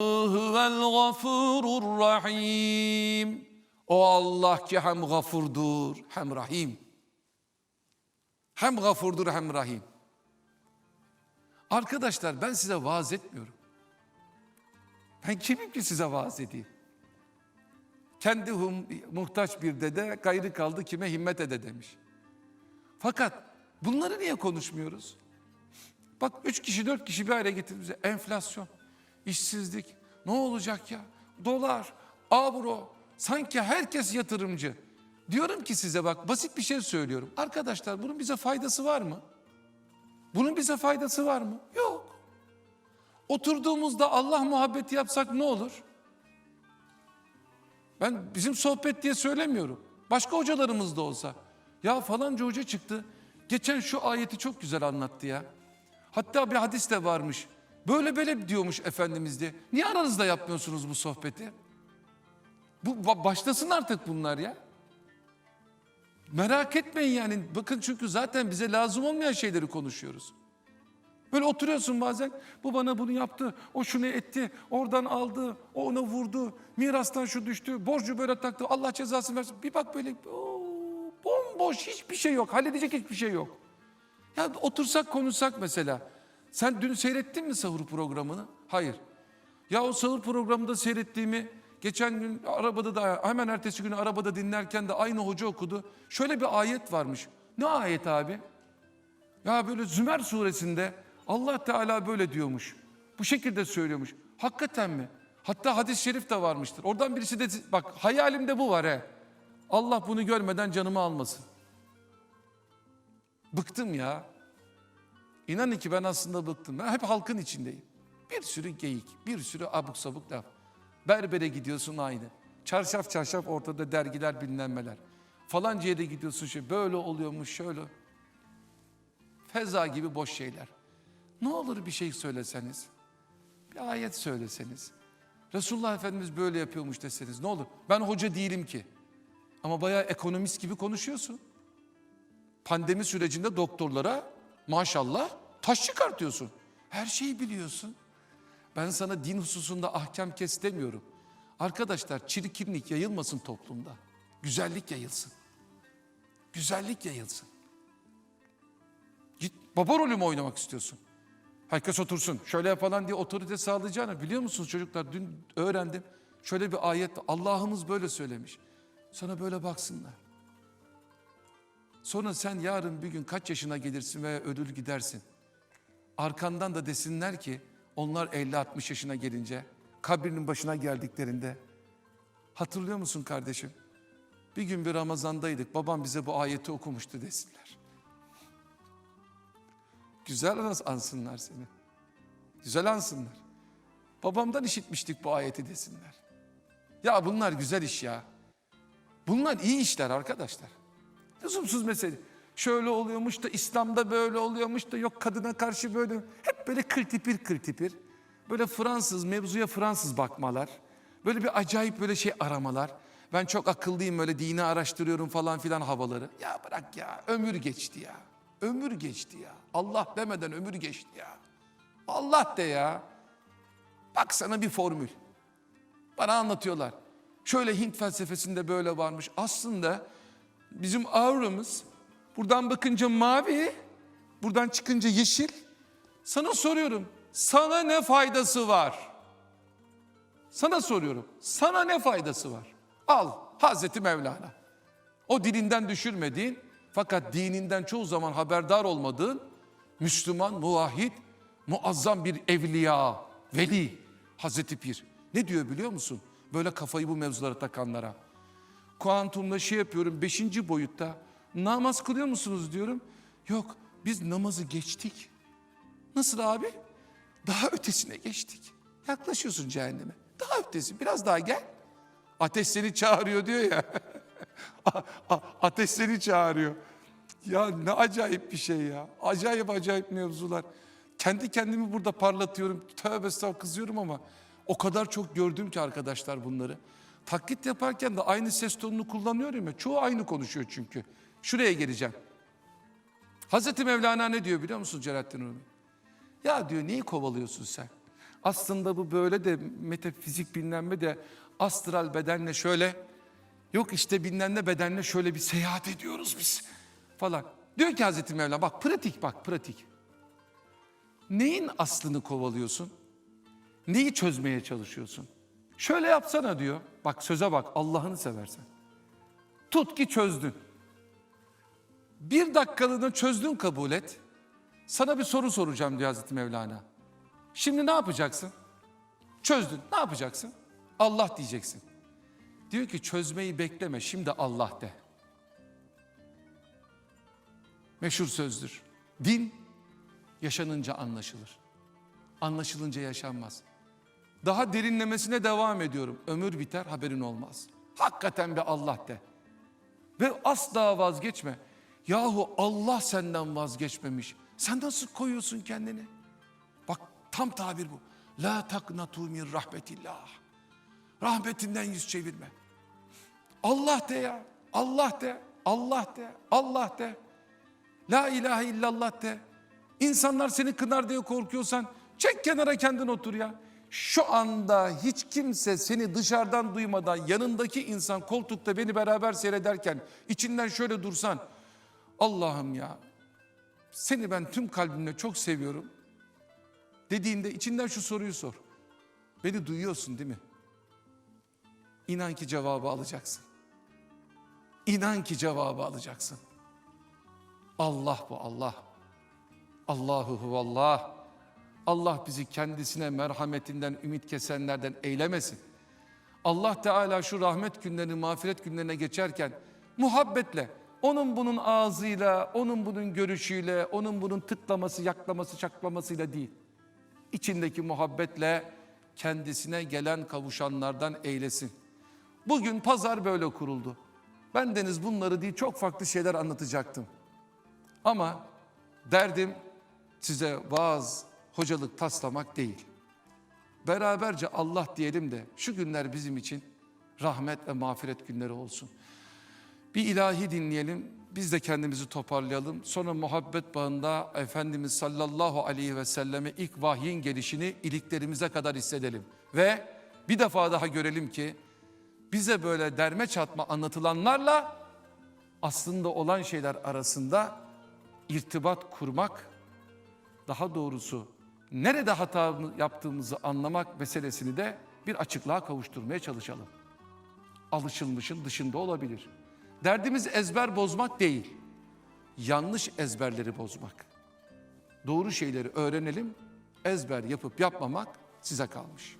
huvel gafurur rahim. O Allah ki hem gafurdur hem rahim. Hem gafurdur hem rahim. Arkadaşlar ben size vaaz etmiyorum. Ben kimim ki size vaaz edeyim? Kendi hum, muhtaç bir dede gayrı kaldı kime himmet ede demiş. Fakat bunları niye konuşmuyoruz? Bak üç kişi dört kişi bir araya getirdi bize. Enflasyon, işsizlik, ne olacak ya? Dolar, avro, sanki herkes yatırımcı. Diyorum ki size bak basit bir şey söylüyorum. Arkadaşlar bunun bize faydası var mı? Bunun bize faydası var mı? Yok. Oturduğumuzda Allah muhabbeti yapsak ne olur? Ben bizim sohbet diye söylemiyorum. Başka hocalarımız da olsa. Ya falanca hoca çıktı. Geçen şu ayeti çok güzel anlattı ya. Hatta bir hadis de varmış. Böyle böyle diyormuş Efendimiz diye. Niye aranızda yapmıyorsunuz bu sohbeti? Bu ba- başlasın artık bunlar ya. Merak etmeyin yani. Bakın çünkü zaten bize lazım olmayan şeyleri konuşuyoruz. Böyle oturuyorsun bazen. Bu bana bunu yaptı. O şunu etti. Oradan aldı. O ona vurdu. Mirastan şu düştü. Borcu böyle taktı. Allah cezasını versin. Bir bak böyle oo, bomboş hiçbir şey yok. Halledecek hiçbir şey yok. Ya otursak konuşsak mesela. Sen dün seyrettin mi sahur programını? Hayır. Ya o sahur programında seyrettiğimi geçen gün arabada da hemen ertesi gün arabada dinlerken de aynı hoca okudu. Şöyle bir ayet varmış. Ne ayet abi? Ya böyle Zümer suresinde Allah Teala böyle diyormuş. Bu şekilde söylüyormuş. Hakikaten mi? Hatta hadis-i şerif de varmıştır. Oradan birisi de bak hayalimde bu var he. Allah bunu görmeden canımı almasın. Bıktım ya. İnanın ki ben aslında bıktım. Ben hep halkın içindeyim. Bir sürü geyik, bir sürü abuk sabuk laf. Berbere gidiyorsun aynı. Çarşaf çarşaf ortada dergiler bilmem Falanca yere gidiyorsun şey böyle oluyormuş şöyle. Feza gibi boş şeyler. Ne olur bir şey söyleseniz. Bir ayet söyleseniz. Resulullah Efendimiz böyle yapıyormuş deseniz ne olur. Ben hoca değilim ki. Ama bayağı ekonomist gibi konuşuyorsun. Pandemi sürecinde doktorlara maşallah taş çıkartıyorsun. Her şeyi biliyorsun. Ben sana din hususunda ahkam kes demiyorum. Arkadaşlar çirkinlik yayılmasın toplumda. Güzellik yayılsın. Güzellik yayılsın. Git baba rolü mü oynamak istiyorsun? Herkes otursun. Şöyle falan diye otorite sağlayacağını biliyor musunuz çocuklar? Dün öğrendim. Şöyle bir ayet Allah'ımız böyle söylemiş. Sana böyle baksınlar. Sonra sen yarın bir gün kaç yaşına gelirsin veya ölür gidersin. Arkandan da desinler ki onlar 50-60 yaşına gelince kabrinin başına geldiklerinde hatırlıyor musun kardeşim? Bir gün bir Ramazan'daydık babam bize bu ayeti okumuştu desinler. Güzel ans- ansınlar seni. Güzel ansınlar. Babamdan işitmiştik bu ayeti desinler. Ya bunlar güzel iş ya. Bunlar iyi işler arkadaşlar. Lüzumsuz mesele. Şöyle oluyormuş da İslam'da böyle oluyormuş da yok kadına karşı böyle. Hep böyle kırtipir kırtipir. Böyle Fransız mevzuya Fransız bakmalar. Böyle bir acayip böyle şey aramalar. Ben çok akıllıyım öyle dini araştırıyorum falan filan havaları. Ya bırak ya ömür geçti ya. Ömür geçti ya. Allah demeden ömür geçti ya. Allah de ya. Bak sana bir formül. Bana anlatıyorlar. Şöyle Hint felsefesinde böyle varmış. Aslında bizim auramız buradan bakınca mavi, buradan çıkınca yeşil. Sana soruyorum. Sana ne faydası var? Sana soruyorum. Sana ne faydası var? Al Hazreti Mevlana. O dilinden düşürmediğin fakat dininden çoğu zaman haberdar olmadığın Müslüman, muvahhid, muazzam bir evliya, veli Hazreti Pir. Ne diyor biliyor musun? Böyle kafayı bu mevzulara takanlara. Kuantumda şey yapıyorum beşinci boyutta. Namaz kılıyor musunuz diyorum. Yok biz namazı geçtik. Nasıl abi? Daha ötesine geçtik. Yaklaşıyorsun cehenneme. Daha ötesi biraz daha gel. Ateş seni çağırıyor diyor ya. Ateş seni çağırıyor. Ya ne acayip bir şey ya. Acayip acayip mevzular. Kendi kendimi burada parlatıyorum. Tövbe estağfurullah kızıyorum ama o kadar çok gördüm ki arkadaşlar bunları. Taklit yaparken de aynı ses tonunu kullanıyorum ya. Çoğu aynı konuşuyor çünkü. Şuraya geleceğim. Hazreti Mevlana ne diyor biliyor musun Celalettin Rumi? Ya diyor neyi kovalıyorsun sen? Aslında bu böyle de metafizik bilmem de astral bedenle şöyle yok işte bilmem ne bedenle şöyle bir seyahat ediyoruz biz falan. Diyor ki Hazreti Mevlana bak pratik bak pratik. Neyin aslını kovalıyorsun? Neyi çözmeye çalışıyorsun? Şöyle yapsana diyor. Bak söze bak Allah'ını seversen. Tut ki çözdün. Bir dakikalığına çözdün kabul et. Sana bir soru soracağım diyor Hazreti Mevlana. Şimdi ne yapacaksın? Çözdün. Ne yapacaksın? Allah diyeceksin. Diyor ki çözmeyi bekleme şimdi Allah de. Meşhur sözdür. Din yaşanınca anlaşılır. Anlaşılınca yaşanmaz. Daha derinlemesine devam ediyorum. Ömür biter haberin olmaz. Hakikaten bir Allah de. Ve asla vazgeçme. Yahu Allah senden vazgeçmemiş. Sen nasıl koyuyorsun kendini? Bak tam tabir bu. La taknatu min rahmetillah. Rahmetinden yüz çevirme. Allah de ya. Allah de. Allah de. Allah de. La ilahe illallah de. İnsanlar seni kınar diye korkuyorsan çek kenara kendin otur ya. Şu anda hiç kimse seni dışarıdan duymadan yanındaki insan koltukta beni beraber seyrederken içinden şöyle dursan Allah'ım ya seni ben tüm kalbimle çok seviyorum dediğinde içinden şu soruyu sor. Beni duyuyorsun değil mi? İnan ki cevabı alacaksın. İnan ki cevabı alacaksın. Allah bu Allah. Allahu huvallah. Allah bizi kendisine merhametinden ümit kesenlerden eylemesin. Allah Teala şu rahmet günlerini, mağfiret günlerine geçerken muhabbetle, onun bunun ağzıyla, onun bunun görüşüyle, onun bunun tıklaması, yaklaması, çaklamasıyla değil. İçindeki muhabbetle kendisine gelen kavuşanlardan eylesin. Bugün pazar böyle kuruldu. Ben deniz bunları değil çok farklı şeyler anlatacaktım. Ama derdim size vaaz, hocalık taslamak değil. Beraberce Allah diyelim de şu günler bizim için rahmet ve mağfiret günleri olsun. Bir ilahi dinleyelim, biz de kendimizi toparlayalım. Sonra muhabbet bağında Efendimiz sallallahu aleyhi ve selleme ilk vahyin gelişini iliklerimize kadar hissedelim. Ve bir defa daha görelim ki bize böyle derme çatma anlatılanlarla aslında olan şeyler arasında irtibat kurmak, daha doğrusu nerede hata yaptığımızı anlamak meselesini de bir açıklığa kavuşturmaya çalışalım. Alışılmışın dışında olabilir. Derdimiz ezber bozmak değil, yanlış ezberleri bozmak. Doğru şeyleri öğrenelim, ezber yapıp yapmamak size kalmış.